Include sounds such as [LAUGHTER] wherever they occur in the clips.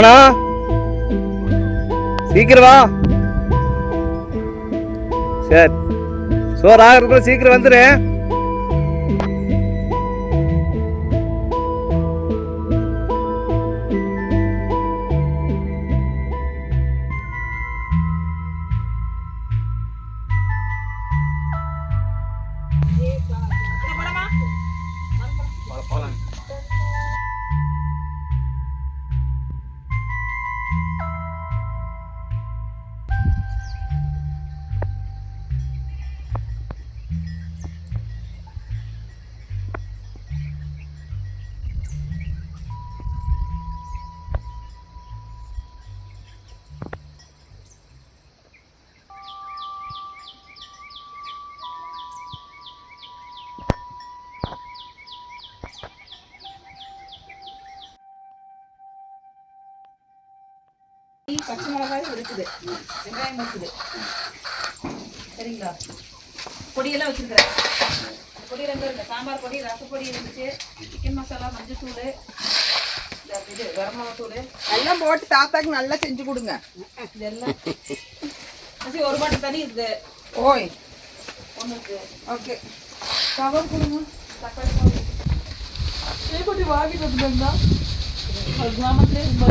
அப்பனா சீக்கிரம் வா. சரி. சோறு ஆகிறதுக்குள்ள சீக்கிரம் வந்துடு பச்சை மிளகாயும் இருக்குது. வெங்காயம் இருக்குது. சரிங்களா? பொடியெல்லாம் வச்சுருக்கிறேன். பொடி ரெண்டு இருக்கு. சாம்பார் பொடி ரசப்பொடி இருந்துச்சு. சிக்கன் மசாலா மஞ்சத்தூள். இந்த இது வரமிளகாத்தூள் எல்லாம் போட்டு தாத்தாக்கு நல்லா செஞ்சு கொடுங்க. இதெல்லாம். சரி ஒரு பாட்டு தண்ணி இருக்குது. ஓய். ஒன்று இருக்குது ஓகே. கவர் கொடுங்க. தக்காளி கவர் எப்படி வாங்கிட்டு வந்துருந்தா கிராமத்துலேயே ரொம்ப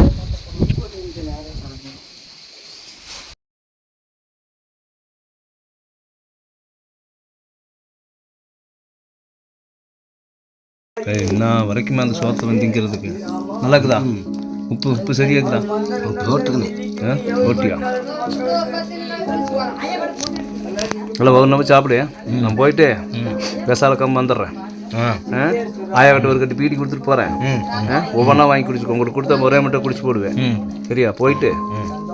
என்ன வரைக்குமே அந்த சோத்தை வந்து திங்கிறதுக்கு நல்லா இருக்குதா உப்பு உப்பு சரியா இருக்குதா போட்டுக்கணும் ஆ ஓட்டியா இல்லை ஒரு நம்ம சாப்பிடு நான் போயிட்டு பெசால கம் வந்துடுறேன். ஆ. ஆ? ஆயா கிட்ட ஒரு கட்டி பீடி கொடுத்துட்டு போகிறேன் ஒவ்வொன்றா வாங்கி குடிச்சுக்கோ. உங்களுக்கு கொடுத்தா ஒரே மட்டும் குடிச்சு போடுவேன். சரியா? போயிட்டு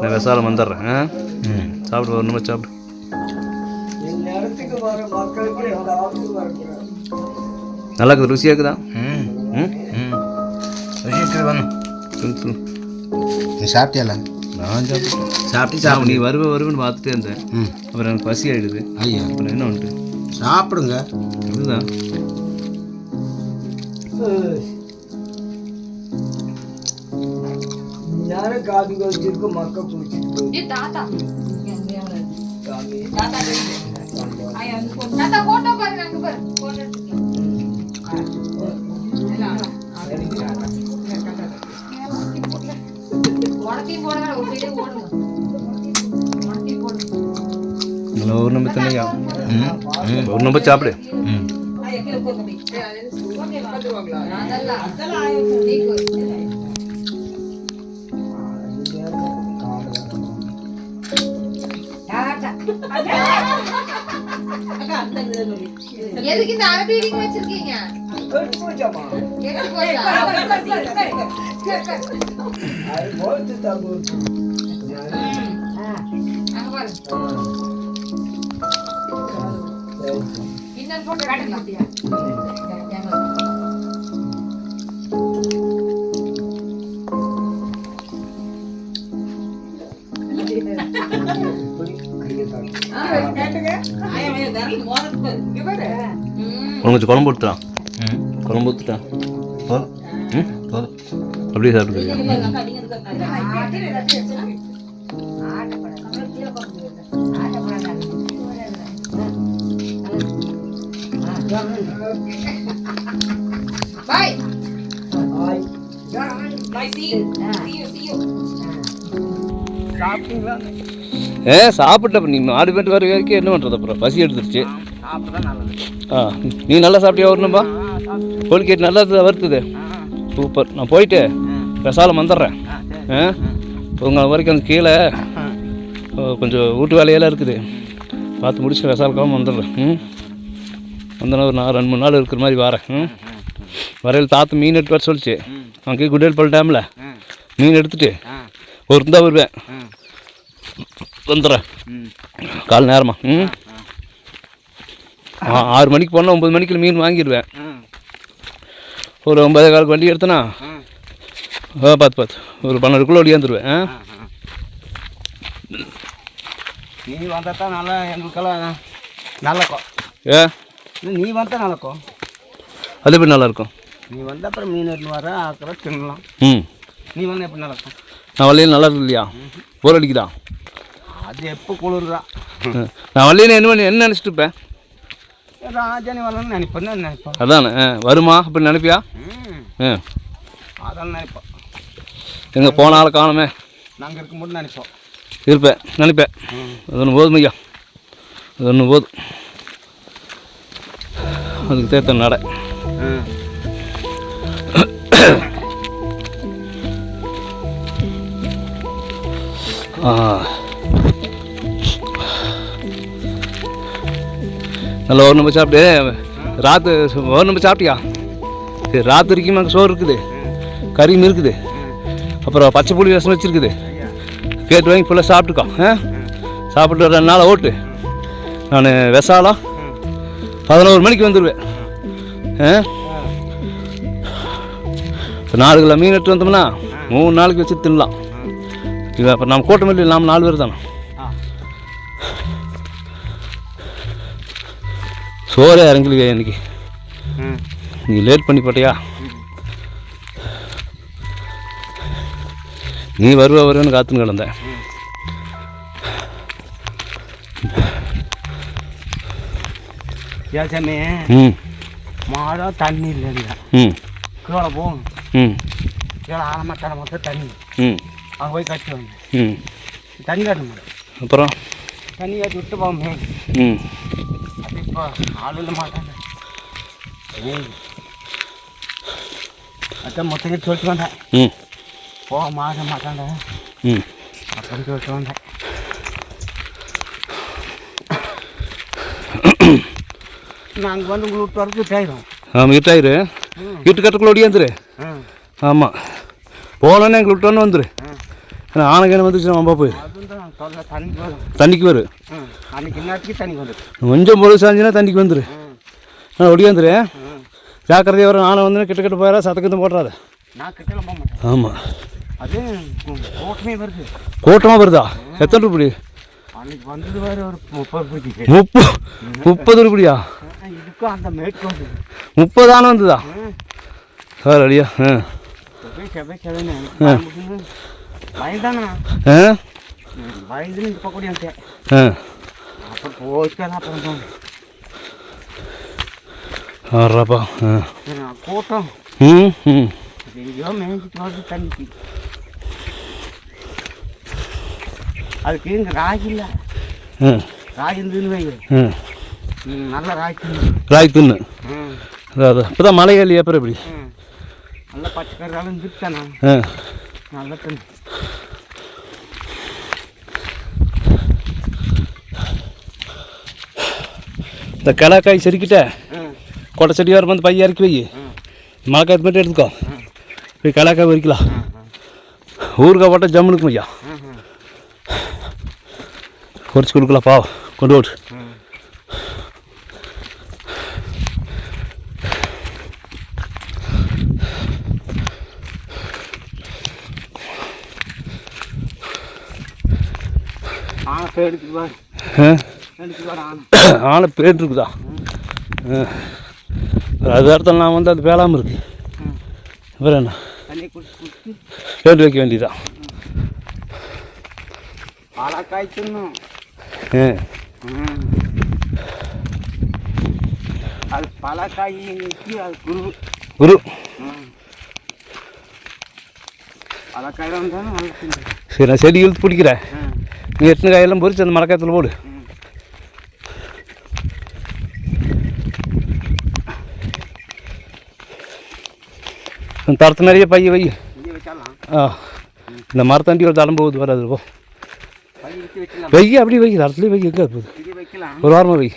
நான் விசாலம் வந்துடுறேன். ஆ? ம். சாப்பிடு நல்லா இருக்குது ருசியாக இருக்குதா? ம். ம்? சொல்லு, சொல்லு. நீ சாப்பிட்டியால? நான் சாப்பிட்டேன். சாப்பிட்டு சாப்பிடு. நீ வருவ வருவேன்னு பார்த்துட்டே இருந்தேன். அப்புறம் எனக்கு பசி ஆயிடுது. ஐயா. அப்புறம் என்ன வந்துட்டு சாப்பிடுங்க. இதுதான். தாத்தா போட்டோ பாருங்க அங்க பாரு போட்டோ எடுத்துக்கலாம் உடத்தையும் போடுங்க ஒரு சைடே ஓடுங்க உடத்தையும் போடுங்க இதில் ஒரு நம்பர் தண்ணியா ம் ம் ஒரு நம்பர் சாப்பிடு எதுக்கு இந்த அரை பீடிங் வச்சிருக்கீங்க கெட்டு போச்சா? அங்க பாரு இன்னொரு போட்டோ காட்டுங்க உனக்கு குழம்பு ஊற்றுறான் ம் குழம்பு ஊற்றுட்டான் போதும் ம் போதும் அப்படியே சாப்பிடுங்க Bye. Bye. See you. See you. See you. சாப்பிட்டீங்களா ஏ சாப்பிட்ட நீ மாடு பேட்டு வர வரைக்கும் என்ன பண்ணுறது அப்புறம் பசி எடுத்துருச்சு சாப்பிட்டா நல்லது ஆ நீ நல்லா சாப்பிட்டியா வரணும்பா கோழிக்கேட் நல்லா வருத்துது சூப்பர். நான் போயிட்டு விசாலம் வந்துடுறேன். ஆ உங்கள் வரைக்கும் அந்த கீழே கொஞ்சம் வீட்டு வேலையெல்லாம் இருக்குது. பார்த்து முடிச்சு விசாலக்காமல் வந்துடுறேன். ம் வந்தனா ஒரு நான் ரெண்டு மூணு நாள் இருக்கிற மாதிரி வரேன். ம் வரையில் தாத்து மீன் எடுத்து வர சொல்லிச்சு. அங்கேயே குடேல்பல் டேமில். மீன் எடுத்துட்டு ஒரு தான் வருவேன். வந்துடுறேன். கால் நேரமா. ம். ஆறு மணிக்கு போனால் ஒம்பது மணிக்கு மீன் வாங்கிடுவேன் ஒரு ஒன்பதே காலுக்கு வண்டி எடுத்தனா? ஆ பார்த்து பார்த்து ஒரு பன்னெண்டுக்குள்ளே ஒடியாந்துருவேன் நீ வந்தா தான் நல்லா எங்களுக்கெல்லாம் நல்லக்கும் ஏ? நீ வந்தா நல்லக்கும் அது எப்படி நல்லாயிருக்கும் நீ வந்த அப்புறம் மீன் எடுத்து வர அப்புறம் தின்னலாம். ம். நீ வந்து எப்படி நடக்கும் நான் வள்ளியில் நல்லா இருக்கு இல்லையா? போர் அடிக்குதா? அது எப்போ குளிர்தா ம். நான் வள்ளியில் என்ன பண்ணி என்ன நினச்சிட்டு இருப்பேன்? ராஜானி நினைப்பேன் தான் நினைப்போம் அதானே? வருமா? அப்படி நினைப்பியா? ம். அதெல்லாம் நினைப்போம் எங்கே போன ஆளை காணுமே. நாங்கள் இருக்கும்போது நினைப்போம். இருப்பேன் நினைப்பேன். அது ஒன்று போதும் ஐயா அது ஒன்று போதும். அதுக்கு தேர்த்த நட. ஆ. நல்லா ஒரு நம்ம சாப்பிட்டு ராத்து ஒரு நம்ம சாப்பிட்டியா? சரி ராத்து வரைக்கும் அங்கே சோறு இருக்குது. கறியும் இருக்குது. அப்புறம் பச்சை புளி ரசம் வச்சுருக்குது. கேட்டு வாங்கி ஃபுல்லாக சாப்பிட்டுக்கோ ஆ? சாப்பிட்டு ரெண்டு நாள் ஓட்டு. நான் விசாலம் பதினோரு மணிக்கு வந்துடுவேன் ஆ? நாலு கிலோ மீன் எடுத்து வந்தோம்னா மூணு நாளைக்கு வச்சு தின்னலாம் இது அப்போ நம்ம கூட்டம் இல்லை நாம் நாலு பேர் தானே? சோறே இறங்கலையே இன்னைக்கு. ம். நீ லேட் பண்ணி போட்டியா? நீ வருவ வருவேன்னு காத்துன்னு கிடந்தேன். சாமி ம். மழை தண்ணி இல்லைங்க. ம். கீழே போகும் ம். கீழே ஆரம்பத்தார மொத்தம் தண்ணி. ம். அங்கே போய் கட்டி ம். தண்ணி காட்ட மாட்டேன் அப்புறம்? தண்ணி காட்டி விட்டு போமே ம். அது இப்போ ஆள் இல்லை மாட்டாங்க. அதான் மொத்தம் சொல்லிட்டு வந்தேன். ம். போக மாட்ட மாட்டாங்க ம். அப்படின்னு சொல்லிட்டு வந்தேன். நாங்கள் வந்து உங்களை விட்டு வரது டைம் ஆமாம் இட்டாயிரு வீட்டு கட்டுக்குள்ள ஒடியாந்துரு ஆமாம் போனோன்னே எங்களை விட்டோன்னு வந்துரு. ஏன்னா ஆனகேன வந்துச்சு நம்ம போய் தண்ணிக்கு வரும் கொஞ்சம் பொழுது சாஞ்சுன்னா தண்ணிக்கு வந்துரு. ஆ ஒடியாந்துரு ஜாக்கிரதையாக வரும் ஆனை வந்து கிட்ட கிட்ட போயிடா சத்தக்கத்தை போட்டுறாத. நான் கிட்டல போக மாட்டேன் ஆமாம் அது கூட்டமாக வருதா எத்தனை ரூபாய் முப்பது ரூபாயா மேற்கு வந்தது சார் அடியா ஆ. ஆ நான் கூட்டம் ம் ம் எங்கேயோ மேய்ஞ்சிட்டு வருது தண்ணிக்கு அதுக்கு இங்கே ராகி இல்லை ராகி இருந்ததுன்னு நல்ல ராகி தின்னு. ராய் தின்னு அதான் அதான் இப்போ தான் மழை இல்லையா அப்புறம் எப்படி நல்ல பச்சைக்கறியாலும் இருந்துட்டானா ஆ நல்ல தண்ணி இந்த கிளாக்காய் செருக்கிட்ட ம் கொட்டை செடி வர வந்து பைய இறக்கி வை ம் மழைக்காத்து மட்டும் எடுத்துக்கோ. போய் கிளாக்காய் பறிக்கலாம் ம் ஊறுகாய் போட்டால் ஜம்முனுக்கும் ஐயா. ம் ம் பொறிச்சு கொடுக்கலாம் பாவம். கொண்டு ஓடு. ம் ஆனை போய் எடுத்துட்டு வா ஆ எடுத்துட்டு வர ஆனை ஆளை பேட்டு இருக்குதா? ஆ அது இடத்துல நான் வந்து அது வேளாமல் இருக்கு. வேறு என்ன? பேட்டு வைக்க வேண்டியதான் அது பழக்காய் அது குரு. குரு. பழக்காய். சரி நான் செடி இழுத்து பிடிக்கிறேன். ம். நீ எத்தனை காயெல்லாம் பொறிச்சு அந்த மரக்காயத்தில் போடு ம் தரத்து நிறைய பைய வை ஆ இந்த மரத்தாண்டி ஒரு தளம் போகுது வராது போ இழுத்து வைக்கலாம் வை தரத்துலேயே வை எங்கே போகுது ஒரு வாரமாக வை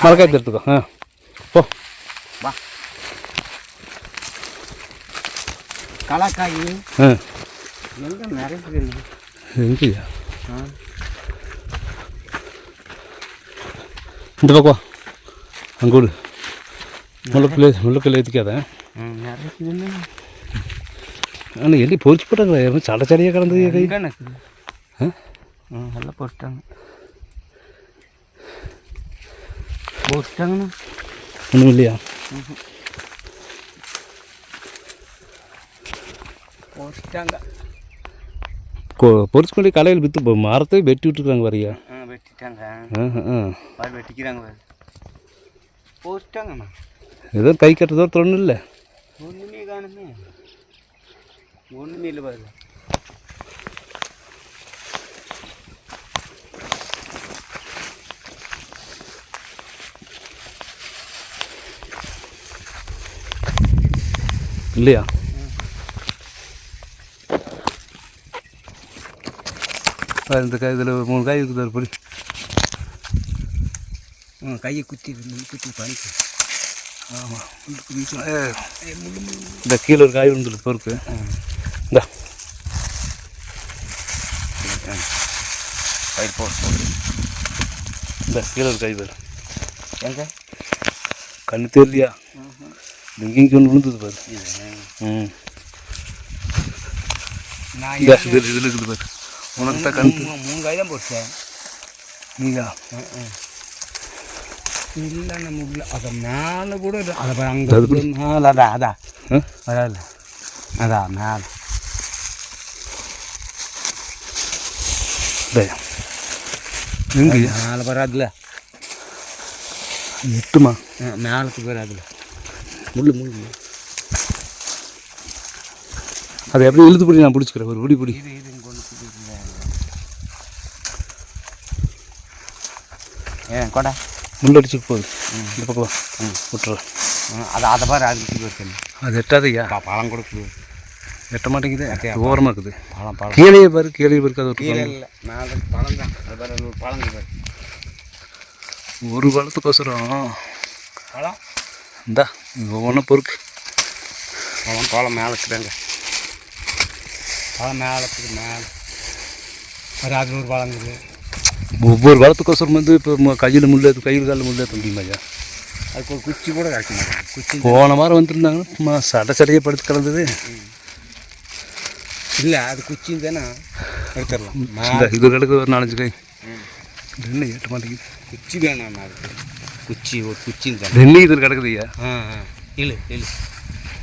மரக்காயத்தை எடுத்துக்கோ ஆ போ கலாக்காய் ஆ எங்கே நிறைய எங்கேயா இந்த பக்கம் அங்கே முள்ளப்பிள்ளை முள்ளப்பிள்ளை ஏற்றிக்காத ஆனால் எள்ளி பொறிச்சு போட்டாங்களே சட சடையாக கை எனக்கு? ஆ? ம் எல்லாம் போட்டாங்க போட்டாங்கண்ணா ஒன்றும் இல்லையா? போட்டாங்க பொறிச்சு கொண்டு கடையில் விற்று மரத்தை வெட்டி விட்டுருக்காங்க வரையா வெட்டிட்டாங்க. வெட்டிக்கிறாங்க போட்டாங்கண்ணா ஏதோ கை கட்டுறதோ ஒன்றும் இல்லை ஒன்றுமே காணுமே ஒன்றுமே இல்லை பாரு இல்லையா பாரு, இந்த காய் இதில் மூணு காய் இருக்குது அது ம் கையை குத்தி குத்தி பண்ணிக்கு ஆமாம் இந்த கீழே ஒரு காய் விழுந்துருக்கு பொறுக்கு இந்த. பயிர் போட்டு இந்த கீழே ஒரு காய் பாரு. எங்க? கண்ணு தெரியலையா? இங்கேயும் ஒன்று விழுந்தது பாரு. ம். நான் இதில் இருக்குது பாரு. உனக்கு தான் கண் மூணு- காய் தான் போட்டேன் நீங்களா மேலே வராதுல. எட்டுமா? மேலத்துக்கு வராதுல. முள்ளு முள்ளு அதை எப்படி இழுத்து பிடி நான் பிடிச்சிக்கிறேன். ஒரு பிடி பிடி ஏன் கொடை. முள் அடிச்சுட்டு போகுது இந்த பக்கம் விட்டுறேன் அதை அதை பாரு அது அது எட்டாதையா? பழம் கொடுக்குது எட்ட மாட்டேங்குது. ஓரமாக இருக்குது. பழம் பழம். கீழே பாரு கீழே பாருக்கு அது கீழே. இல்லை. மேலே பழம் தான். அது பாரு அது ஒரு பழம் பாரு. ஒரு பழத்துக்கோசரம். பழம்? இந்தா ஒவ்வொன்றும் பொறுக்கு. பழம் பழம் மேலே இருக்குதாங்க. பழம் மேலே இருக்குது மேலே. ஒரு அதில் ஒரு பழம் இருக்குது. ஒவ்வொரு பழத்துக்கோசரம் வந்து இப்போ கையில் முள் ஏற்று கையில் காலில் முள் ஏற்ற முடியுமாய்யா அதுக்கு ஒரு குச்சி கூட கிடைக்க மாட்டேங்குது குச்சி போன வாரம் வந்துருந்தாங்கன்னா சும்மா சடை சடையை படுத்து கிடந்தது. இல்லை அது குச்சின்னு தானே எடுத்துடலாம். இந்த இது கிடக்குது ஒரு நாலஞ்சு கை. என்ன ஏட்ட மாட்டேங்குது. குச்சி வேணாம் அதுக்கு குச்சி ஒரு குச்சின்னு தானே. ரெண்டு இது கிடக்குது ஐயா. ஆ ஆ. இழு இழு.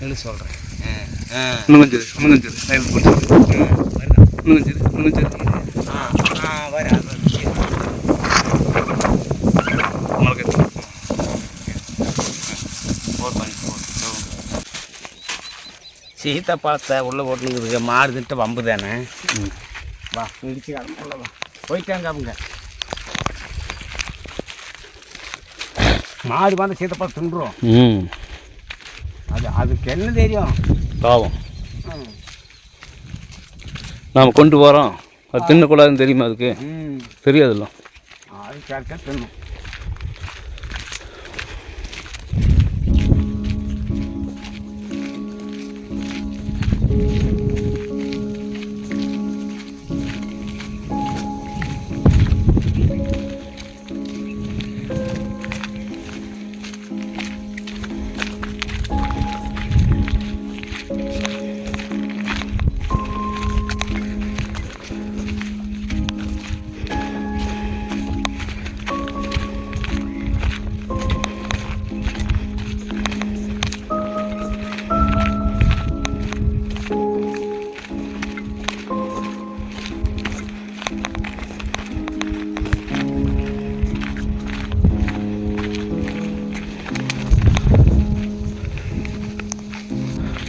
இழு சொல்கிறேன் ஆ ஆ. இன்னும் கொஞ்சம் இன்னும் கொஞ்சம் இன்னும் கொஞ்சம் இன்னும் கொஞ்சம் இரு. ஆ ஆ வர அது குச்சி உங்களுக்கு எத்தனை? போர் பண்ணி போர் சீத்தாப்பழத்தை உள்ளே போட்டுருக்கு மாடு திட்ட வம்பு தானே? ம். வா இடிச்சு கிளம்புல வா. போயிட்டாங்க அவங்க மாடு வந்து சீத்தாப்பழம் தின்றும். ம். அது அதுக்கு என்ன தெரியும்? பாவம். நாம் கொண்டு போகிறோம் அது தின்னக்கூடாதுன்னு தெரியுமா அதுக்கு? ம். தெரியாதுல்ல. அது கரெக்டாக தின்னும்.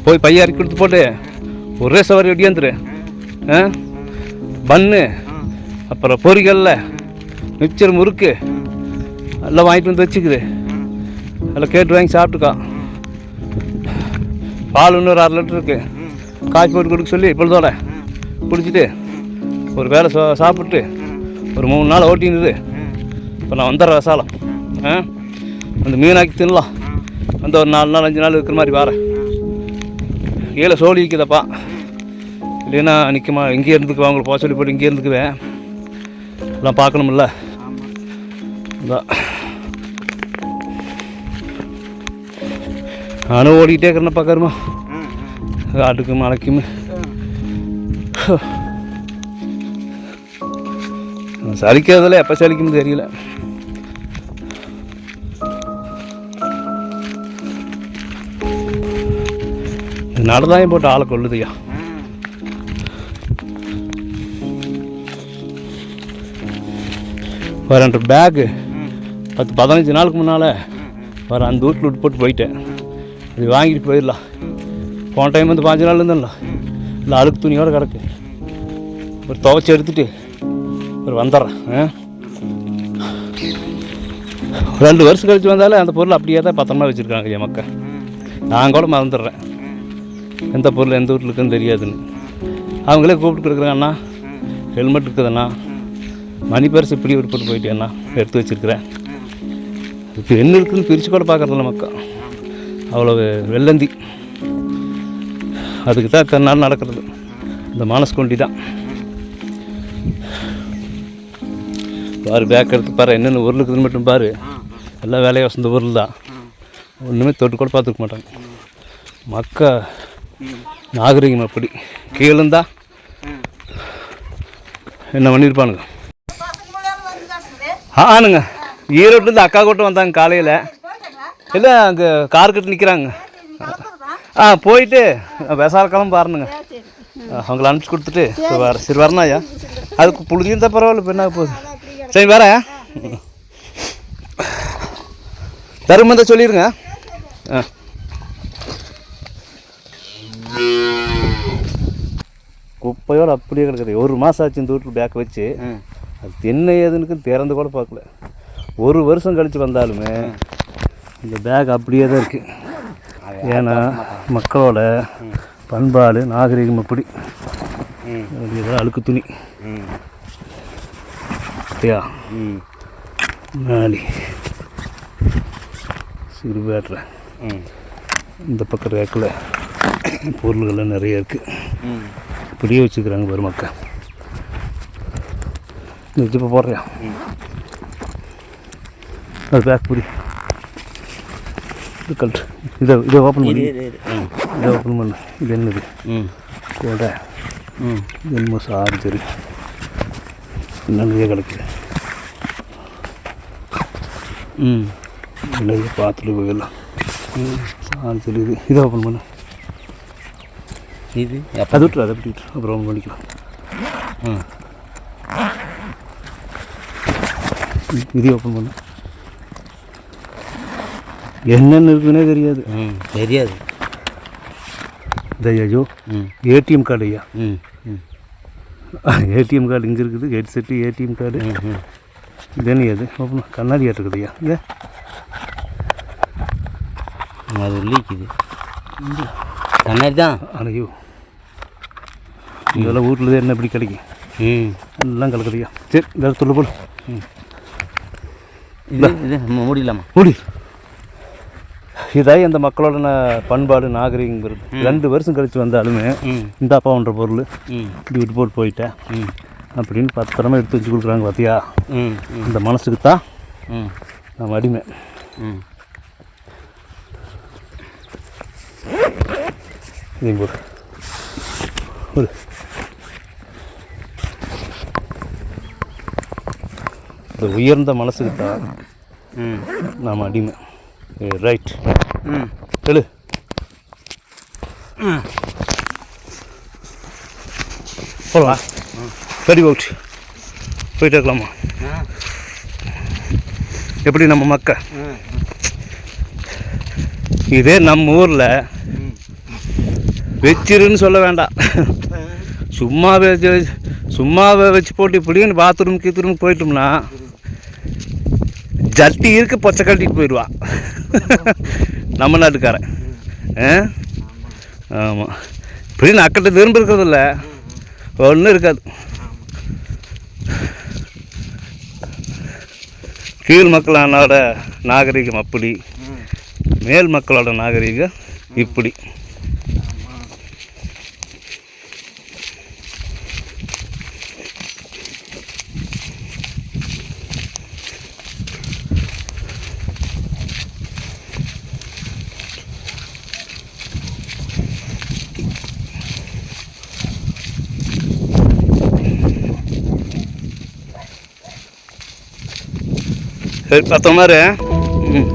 போய் பைய இறக்கி கொடுத்து போட்டு. ஒரே சவாரி ஒடியாந்துரு ஆ? பன்னு அப்புறம் பொறிகளில். மிக்சர் முறுக்கு. எல்லாம் வாங்கிட்டு வந்து வச்சுக்குது எல்லாம் கேட்டு வாங்கி சாப்பிட்டுக்கா. பால் இன்னொரு அரை லிட்டர் இருக்குது காய்ச்சி போட்டு கொடுக்க சொல்லி இப்பொழுதோட பிடிச்சிட்டு ஒரு வேலை சா சாப்பிட்டு ஒரு மூணு நாள் ஓட்டினுது இப்போ நான் வந்துடுறேன் விசாலம் ஆ? அந்த மீனாக்கி தின்னலாம். வந்து ஒரு நாலு நாள் அஞ்சு நாள் இருக்கிற மாதிரி வரேன். கீழே சோழி விற்குதப்பா இல்லைன்னா நிற்குமா இங்கேயே இருந்துக்குவேன் அவங்களை போக சொல்லி போட்டு இங்கே இருந்துக்குவேன். எல்லாம் பார்க்கணுமில்ல நானும் ஓடிக்கிட்டே இருக்கிறேன் பார்க்கறமா காட்டுக்கு மலைக்குமே. சலிக்கிறதில்ல எப்போ சலிக்கும்னு தெரியல. நடதாயம் போட்டு ஆளை கொள்ளுதுயா வேறு என்ற பேகு பத்து பதினஞ்சு நாளுக்கு முன்னால் வேறு அந்த வீட்டில் விட்டு போட்டு போயிட்டேன். இது வாங்கிட்டு போயிடலாம். போன டைம் வந்து பாஞ்சு நாள் இருந்தேன்ல. இல்லை அழுக்கு துணியோடு கிடக்கு. ஒரு துவைச்சி எடுத்துட்டு ஒரு வந்துடுறேன் ரெண்டு வருஷம் கழித்து வந்தாலே அந்த பொருள் அப்படியே தான் பத்திரமா வச்சுருக்காங்க என் மக்கள். நான் கூட மறந்துடுறேன். எந்த பொருள் எந்த வீட்டில் இருக்குன்னு தெரியாதுன்னு. அவங்களே கூப்பிட்டு கொடுக்குறாங்க அண்ணா. ஹெல்மெட் இருக்குதுண்ணா மணி பரிசு இப்படி விட்டு போயிட்டேண்ணா எடுத்து வச்சுருக்கிறேன். இப்போ என்ன இருக்குதுன்னு பிரித்து கூட பார்க்குறதில்ல மக்கள் அவ்வளோ வெள்ளந்தி. அதுக்கு தான் இத்தனை நாள் நடக்கிறது. இந்த மானஸ்கொண்டி தான். பாரு பேக் எடுத்து பாரு என்னென்ன ஊரில் இருக்குதுன்னு மட்டும் பாரு. எல்லா வேலையும் வசந்த பொருள் தான். ஒன்றுமே தொட்டு கூட பார்த்துக்க மாட்டாங்க. மக்கள் நாகரிகம் அப்படி. கீழந்தா என்ன பண்ணியிருப்பானுங்க ஆனுங்க. ஈரோட்லேருந்து அக்கா கூட்டம் வந்தாங்க காலையில். இல்லை அங்கே கார் கிட்ட நிற்கிறாங்க ஆ போயிட்டு விசால கிளம்ப பாருங்க அவங்கள அனுப்பிச்சி கொடுத்துட்டு இப்போ வர சரி வரணும் ஐயா. அதுக்கு புழுதியும் தான் பரவாயில்ல இப்போ என்ன போகுது? சரி வரேன் தருமம் சொல்லிடுங்க ஆ. குப்பையோடு அப்படியே கிடக்குது. ஒரு மாதம் ஆச்சு இந்த வீட்டில் பேக் வச்சு. அது என்ன ஏதுன்னு திறந்து கூட பார்க்கல. ஒரு வருஷம் கழித்து வந்தாலுமே இந்த பேக் அப்படியே தான் இருக்குது ஏன்னா மக்களோட பண்பாடு நாகரிகம் அப்படி. ஏதாவது அழுக்கு துணி. சரியா நாளி. சிறு பேட்டரை இந்த பக்கம் ரேக்கில் [COUGHS] பொருள்கள்லாம் நிறைய இருக்குது இப்படியே வச்சுக்கிறாங்க பாரு மக்கள் இந்த ஜிப்பை போடுறியா? அது பேக் புடி. இது கல்ட்டு இதை இதை ஓப்பன் பண்ணி. இதை ஓப்பன் பண்ணு. இது என்னது? கூட. என்னமோ சார்ஜரு நிறைய கிடக்குது ம். நிறைய பார்த்துட்டு போயிடலாம் சார்ஜர் இது இதை ஓப்பன் பண்ணு. இது அது விட்டுரு அதை அப்படி விட்டுரு அப்புறம் பண்ணிக்கலாம் ம் இது ஓப்பன் பண்ணு என்னென்ன இருக்குன்னே தெரியாது ம் தெரியாது இந்த ஐயோ ம் ஏடிஎம் கார்டு ஐயா ம் ம் ஏடிஎம் கார்டு இங்கே இருக்குது ஹெட் செட்டு ஏடிஎம் கார்டு என்ன அது ஓப்பன் கண்ணாடி இருக்குது ஐயா இது அது லீக்குது கண்ணாடி தான் அடையோ இதெல்லாம் வீட்டில் என்ன இப்படி கிடைக்கும் ம். எல்லாம் கலக்குதுய்யா சரி இந்த இடத்துல போடு. இது இது நம்ம மூடிடலாமா? முடி. இதாய் அந்த மக்களோட பண்பாடு நாகரிகங்கிறது. ரெண்டு வருஷம் கழிச்சு வந்தாலுமே ம். இந்த அப்பான்ற பொருள். ம். இப்படி விட்டு போட்டு போயிட்டேன். ம். அப்படின்னு பத்திரமா எடுத்து வச்சு கொடுக்குறாங்க பார்த்தியா ம் ம். இந்த மனசுக்கு தான் ம். நம்ம அடிமை. ம். போடு. ஒரு இந்த உயர்ந்த மனசுக்கு தான் நாம் அடிமை. ரைட் ம் எழு. போகலாம் வெரி அவுட் போயிட்டு இருக்கலாமா? எப்படி நம்ம மக்கள் இதே நம்ம ஊரில் வச்சிருன்னு சொல்ல வேண்டாம். சும்மா வச்சு சும்மா வச்சு போட்டு இப்படின்னு பாத்ரூம் கீத்ரூம் போயிட்டோம்னா ஜட்டி இருக்கு பொச்சை கழட்டிட்டு போயிடுவா. நம்ம நாட்டுக்காரன். ஆமாம் இப்படி அக்கிட்ட திரும்ப இருக்கிறதில்ல. ஒன்றும் இருக்காது. கீழ் மக்களானோட நாகரிகம் அப்படி. மேல் மக்களோட நாகரிகம் இப்படி. சரி பத்த மாதிரி ம்